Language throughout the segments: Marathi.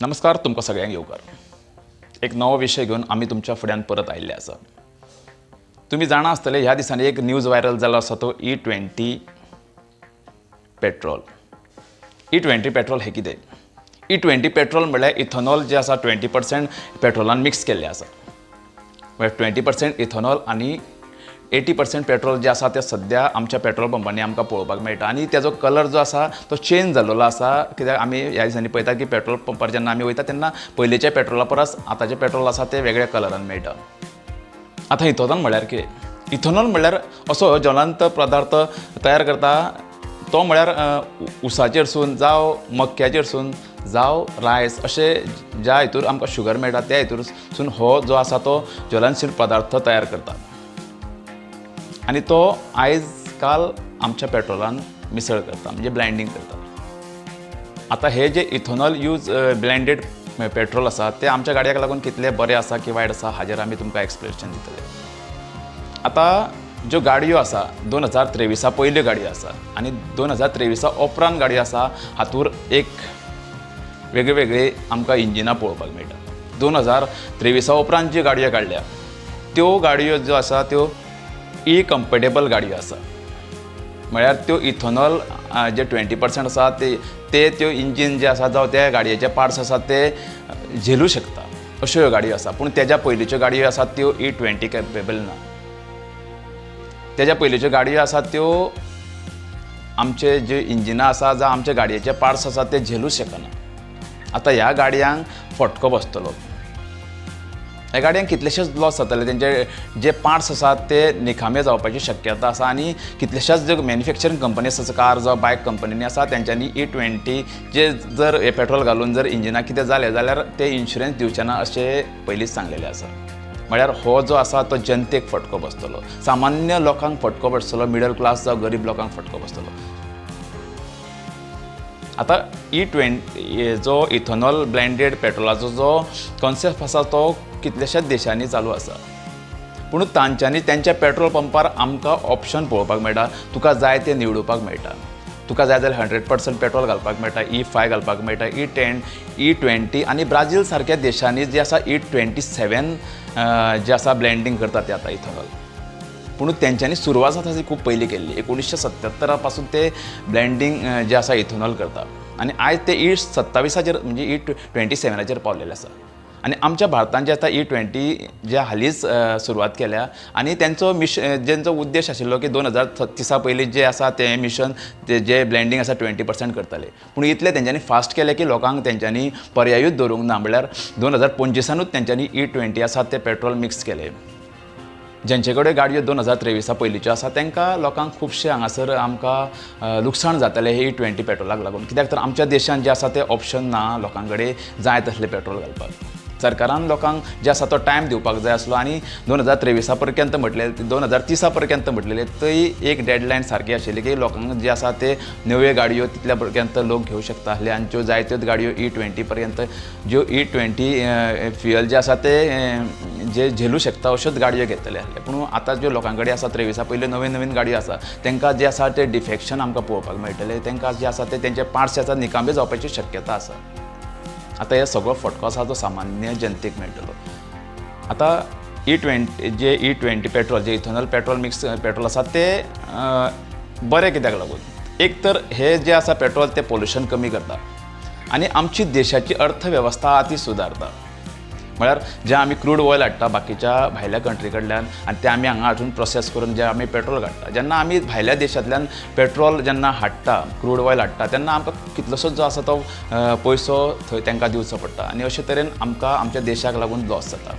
नमस्कार तुमकां सगळ्यांक येवकार. एक नवो विशय घेवन आमी तुमच्या फुड्यान परत आयिल्ले आसा. तुमी जाणा आसतले ह्या दिसांनी एक न्यूज व्हायरल जालो आसा तो E twenty petrol. E twenty petrol हें कितें? ई ट्वेंटी पेट्रोल म्हळ्यार इथनॉल जें आसा ट्वेंटी पर्सेंट पेट्रोलान मिक्स केल्लें आसा. म्हळ्यार ट्वेंटी पर्सेंट इथनॉल आनी एटी पर्सेंट पेट्रोल जे आसा तें सद्या आमच्या पेट्रोल पंपांनी आमकां पळोवपाक मेळटा. आनी तेजो कलर जो आसा तो चेंज जाल्लो आसा कित्याक आमी ह्या दिसांनी पळयता की पेट्रोल पंपार जेन्ना आमी वयता तेन्ना पयलींच्या पेट्रोला परस आतांचें पेट्रोल आसा तें वेगळ्या कलरान मेळटा. आतां इथोनॉल म्हळ्यार कितें इथोनॉल म्हळ्यार असो ज्वलंत पदार्थ तयार करता तो म्हळ्यार उसाचेरसून जावं मक्क्याचेरसून जावं रायस अशे ज्या हितूर आमकां शुगर मेळटा त्या हितूरसून हो जो आसा तो ज्वलनशील पदार्थ तयार करता. आनी तो आयज काल आमच्या पेट्रोलान मिसळ करता म्हणजे ब्लायंडींग करता. आतां हे जे इथोनॉल यूज ब्लेंडेड पेट्रोल आसा ते आमच्या गाडयाक लागून कितले बरें आसा की वायट आसा हाजेर आमी तुमकां एक्सप्लेनेशन दितले. आतां ज्यो गाडयो आसा दोन हजार त्रेविसा पयल्यो गाडयो आसा आनी दोन हजार त्रेविसा उपरांत गाडयो आसा हातूर एक वेगळे आमकां इंजिनां पळोवपाक मेळटा. दोन हजार त्रेविसा उपरांत ज्यो गाडयो काडल्या त्यो गाडयो ज्यो आसा त्यो ई कम्फर्टेबल गाडयो आसा म्हळ्यार त्यो इथोनॉल जे ट्वेंटी पर्संट आसा ते ते त्यो इंजीन जे आसा जावं त्या गाडयेचे पार्ट्स आसात ते झेलू शकता. अश्यो ह्यो गाडयो आसा. पूण तेज्या पयलींच्यो गाडयो आसात त्यो ई ट्वेंटी कॅपेबल ना. तेज्या पयलींच्यो गाडयो आसात त्यो आमचे जे इंजिनां आसा जावं आमचे गाडयेचे पार्ट्स आसात ते झेलूच शकना. आतां ह्या गाडयांक फटको बसतलो. ह्या गाडयांक कितलेशेच लॉस जातले तेंचे जे पार्ट्स आसात ते निखामे जावपाची शक्यता आसा आनी कितलेश्याच ज्यो मॅन्युफॅक्चरिंग कंपनीज आसा कार जावं बायक कंपनीनी आसा तेंच्यांनी ई ट्वेंटी जे जर हे पेट्रोल घालून जर इंजिनाक कितें जालें जाल्यार ते इन्शुरन्स दिवचे ना अशें पयलींच सांगलेलें आसा म्हळ्यार हो जो आसा तो जनतेक फटको बसतलो. सामान्य लोकांक फटको बसतलो मिडल क्लास जावं गरीब लोकांक फटको बसतलो. आतां ई ट्वेंटी जो इथेनॉल ब्लेंडेड पेट्रोलाचो जो कॉन्सेप्ट आसा तो कितल्याशाच देशांनी चालू आसा. पूण तांच्यांनी त्यांच्या पेट्रोल पंपार आमकां ऑप्शन पळोवपाक मेळटा तुका जाय तें निवडुपाक मेळटा. तुका जाय जाल्यार हंड्रेड पर्संट पेट्रोल घालपाक मेळटा e ई फाय घालपाक मेळटा ई टेन ई ट्वेंटी आनी ब्राजील सारक्या देशांनी जे आसा ई ट्वेंटी सेवन जे आसा ब्लेंडींग करता ते आतां इथनॉल पूण तेंच्यांनी सुरवात आसा ती खूब पयलीं केल्ली एकोणिशे सत्त्यात्तरा पासून ते ब्लेंडींग जे आसा इथनॉल करता. आनी आयज ते e ई सत्ताविसाचेर म्हणजे ई ट्वेंटी सेवनाचेर पावलेले आसा. आनी आमच्या भारतान जे आतां ई e ट्वेंटी जे हालींच सुरवात केल्या आनी तेंचो मिश जेंचो उद्देश आशिल्लो की दोन हजार सत्तीसा पयलीं जे आसा तें मिशन ते जे ब्लेंडींग आसा ट्वेंटी पर्संट करताले. पूण इतलें तेंच्यांनी फास्ट केलें की लोकांक तेंच्यांनी पर्यायूच दवरूंक ना म्हणल्यार दोन हजार पंचवीसानूच तेंच्यांनी ई e ट्वेंटी आसा ते पेट्रोल मिक्स केलें. जेंचे कडेन गाडयो दोन हजार तेविसा पयलींच्यो आसा तांकां लोकांक खुबशे हांगासर आमकां लुकसाण जातलें हे e ट्वेंटी पेट्रोलाक लागून. कित्याक तर आमच्या देशांत जे आसा ते ऑप्शन ना लोकां कडेन जाय तसलें पेट्रोल घालपाक. सरकारान लोकांक जे आसा तो टायम दिवपाक जाय आसलो आनी दोन हजार त्रेविसा पर्यंत म्हटलेले दोन हजार तिसा पर्यंत म्हटलेले थंय एक डेडलायन सारकी आशिल्ली की लोकांक जे आसा ते नव्यो गाडयो तितल्या पर्यंत लोक घेवं शकता आसले आनी ज्यो जायत्योच गाडयो e ई ट्वेंटी पर्यंत ज्यो ई ट्वेंटी फ्युअल जे आसा ते जे झेलू शकता अश्योच गाडयो घेतले आसले. पूण आतां ज्यो लोकां कडेन आसा त्रेविसा पयल्यो नवीन नवीन गाडयो आसा तांकां जे आसा ते डिफेक्शन आमकां पळोवपाक मेळटले तांकां जे आसा ते तेंचे पार्ट्स आसा निकामे जावपाची शक्यता आसा. आतां हे सगळो फटको आसा तो सामान्य जनतेक मेळटलो आतां ई e ट्वेंटी जे ई ट्वेंटी पेट्रोल जे इथोनॉल पेट्रोल मिक्स पेट्रोल आसा ते बरें कित्याक लागून? एक तर हे जे आसा पेट्रोल ते पोल्युशन कमी करता. आनी आमची देशाची अर्थवेवस्था ती सुदारता म्हळ्यार जे आमी क्रूड ऑयल हाडटा बाकीच्या भायल्या कंट्री कडल्यान आनी ते आमी हांगा हाडून प्रोसेस करून जे आमी पेट्रोल काडटा जेन्ना आमी भायल्या देशांतल्यान पेट्रोल जेन्ना हाडटा क्रूड ऑयल हाडटा तेन्ना आमकां कितलोसोच जो आसा तो पयसो थंय तांकां दिवचो पडटा. आनी अशे तरेन आमकां आमच्या देशाक लागून लॉस जाता.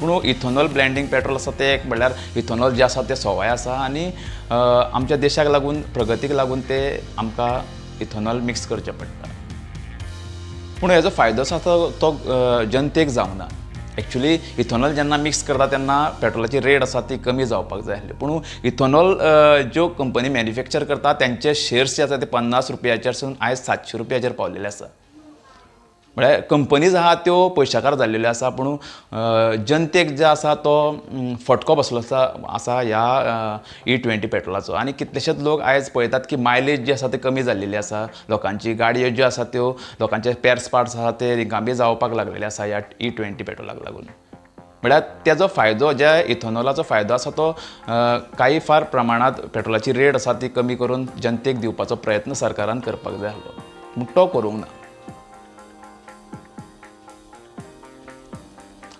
पूण इथोनॉल ब्लँडींग पेट्रोल आसा ते एक म्हणल्यार इथोनॉल जे आसा ते सवाय आसा आनी आमच्या देशाक लागून प्रगतीक लागून ते आमकां इथोनॉल मिक्स करचें पडटा. पूण हेजो फायदो आसा तो तो जनतेक जनतेक जावना एक्चुली इथोनॉल जेन्ना मिक्स करता तेन्ना पेट्रोलाची रेट आसा ती कमी जावपाक जाय आसली. पूण इथोनॉल ज्यो कंपनी मॅन्युफॅक्चर करता तेंचे शेअर्स जे आसा ते पन्नास रुपयाचेरसून आयज सातशे रुपयाचेर पावलेले आसा. म्हळ्यार कंपनीज आहा त्यो पयशाकार जाल्लेल्यो आसा पूण जनतेक जे आसा तो फटको बसलो आसा आसा ह्या ई ट्वेंटी e पेट्रोलाचो. आनी कितलेशेच लोक आयज पळयतात की मायलेज जी आसा ती कमी जाल्लेली आसा. लोकांची गाडयो ज्यो आसा त्यो लोकांचे पेर्स पार्ट्स आसा ते रिकामी जावपाक लागलेले आसा ह्या ई ट्वेंटी पेट्रोलाक लागून. म्हळ्यार तेजो फायदो ज्या इथोनॉलाचो फायदो आसा तो काही फार प्रमाणांत पेट्रोलाची रेट आसा ती कमी करून जनतेक दिवपाचो प्रयत्न सरकारान करपाक जाय आसलो. पूण तो करूंक ना.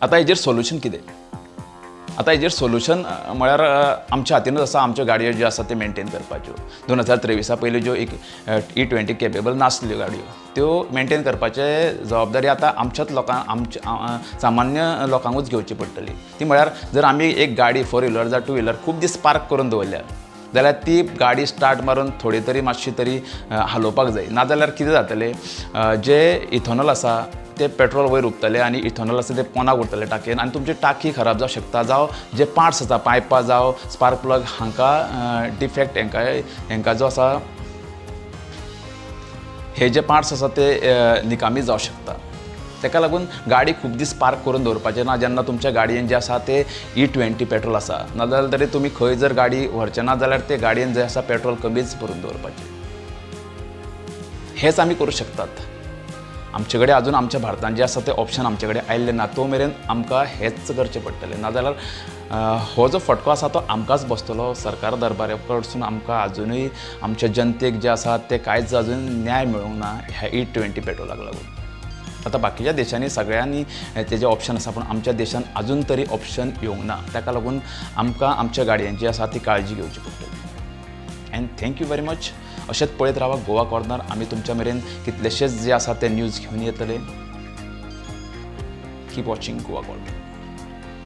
आतां हेजेर सोल्युशन कितें? आतां हेजेर सोल्युशन म्हळ्यार आमच्या हातीनूच आसा आमच्यो गाडयो ज्यो आसा त्यो मेंटेन करपाच्यो दोन हजार त्रेविसा पयलीं ज्यो एक ई ट्वेंटी केपेबल नासल्यो गाडयो त्यो मेंटेन करपाचे जबाबदारी आतां आमच्याच लोकांक आमच्या सामान्य लोकांकूच घेवची पडटली ती म्हळ्यार जर आमी एक गाडी फोर व्हिलर जावं टू व्हिलर खूब दीस पार्क करून दवरल्या जाल्यार ती गाडी स्टार्ट मारून थोडी तरी मातशी तरी हालोवपाक जाय नाजाल्यार कितें जातलें? जे इथोनॉल आसा ते पेट्रोल वयर उपतले आनी इथॉनॉल आसा ते पोनाक उरतले टाकयेन आनी तुमची टाकी खराब जावं शकता. जावं जे पार्ट्स आसा पायपां जावं स्पार्क प्लग हांकां डिफेक्ट हेंकां हेंकां जो आसा हे जे पार्ट्स आसा ते निकामी जावं शकता. ताका लागून गाडी खूब दीस पार्क करून दवरपाचें. ना जेन्ना तुमच्या गाडयेन जे आसा ते e ई ट्वेंटी पेट्रोल आसा नाजाल्यार तरी तुमी खंय जर गाडी व्हरचे ना जाल्यार ते गाडयेन जे आसा पेट्रोल कमीच भरून दवरपाचें. हेच आमी करूं शकतात. आमचे कडेन अजून आमच्या भारतांत जे आसा ते ऑप्शन आमचे कडेन आयिल्ले ना. तो मेरेन आमकां हेच करचें पडटलें. नाजाल्यार हो जो फटको आसा तो आमकांच बसतलो सरकार दरबारा कडसून. आमकां आजुनूय आमच्या जनतेक जे आसा ते कांयच अजून न्याय मेळूंक ना ह्या e ई ट्वेंटी पेट्रोलाक लागून आतां बाकीच्या देशांनी सगळ्यांनी तेजे ऑप्शन आसा पूण आमच्या देशान अजून तरी ऑप्शन येवंक ना. ताका लागून आमकां आमच्या गाडयांची आसा ती काळजी घेवची पडटली. अँड थँक्यू व्हेरी मच अशेंच पळयत रावा गोवा कॉर्नर. आमी तुमच्या मेरेन कितलेशेच जे आसा ते न्यूज घेवन येतले. Keep watching Goa corner.